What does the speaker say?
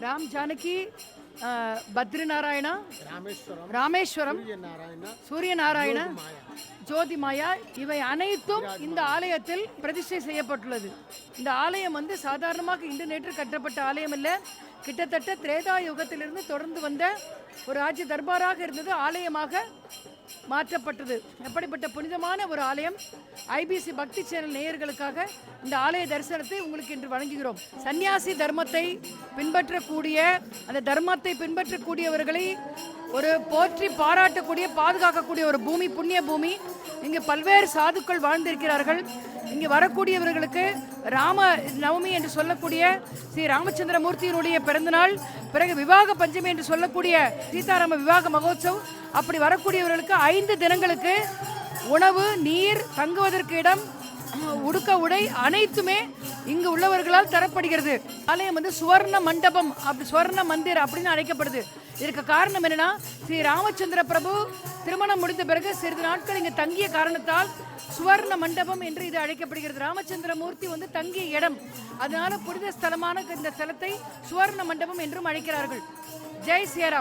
ராம் ஜானகி அஹ், பத்ரிநாராயணா ராமேஸ்வரம் ராமேஸ்வரம் நாராயண சூரிய நாராயண ஜோதி மாயா இவை அனைத்தும் இந்த ஆலயத்தில் பிரதிஷ்டை செய்யப்பட்டுள்ளது. இந்த ஆலயம் வந்து சாதாரணமாக இன்று நேற்று கட்டப்பட்ட ஆலயம் இல்லை கிட்டத்தட்ட திரேதா யுகத்திலிருந்து தொடர்ந்து வந்த ஒரு ராஜ்ய தர்பாராக இருந்தது. ஆலயமாக மாற்றப்பட்டது. அப்படிப்பட்ட புனிதமான ஒரு ஆலயம். ஐபிசி பக்தி சேனல் நேயர்களுக்காக இந்த ஆலய தரிசனத்தை உங்களுக்கு இன்று வழங்குகிறோம். சந்நியாசி தர்மத்தை பின்பற்றக்கூடிய அந்த தர்மத்தை பின்பற்றக்கூடியவர்களை ஒரு போற்றி பாராட்டக்கூடிய பாதுகாக்கக்கூடிய ஒரு பூமி புண்ணிய பூமி. இங்கு பல்வேறு சாதுக்கள் வாழ்ந்திருக்கிறார்கள். இங்கு வரக்கூடியவர்களுக்கு ராம நவமி என்று சொல்லக்கூடிய ஸ்ரீ ராமச்சந்திரமூர்த்தியினுடைய பிறந்தநாள் பிறகு விவாக பஞ்சமி என்று சொல்லக்கூடிய சீதாராம விவாக மகோத்சவ். அப்படி வரக்கூடியவர்களுக்கு ஐந்து தினங்களுக்கு உணவு நீர் தங்குவதற்கு இடம் உடுக்க உடை அனைத்துமே இங்கு உள்ளவர்களால் தரப்படுகிறது. ஆலயம் வந்து சுவர்ண மண்டபம் அப்படி சுவர்ண மந்திர் அப்படின்னு அழைக்கப்படுது. இதற்கு காரணம் என்னன்னா ஸ்ரீ ராமச்சந்திர பிரபு திருமணம் முடிந்த பிறகு சிறிது நாட்கள் இங்கு தங்கிய காரணத்தால் சுவர்ண மண்டபம் என்று இது அழைக்கப்படுகிறது. ராமச்சந்திர மூர்த்தி வந்து தங்கிய இடம். அதனால புனித ஸ்தலமான இந்த ஸ்தலத்தை சுவர்ண மண்டபம் என்றும் அழைக்கிறார்கள். ஜெய் சியராம்.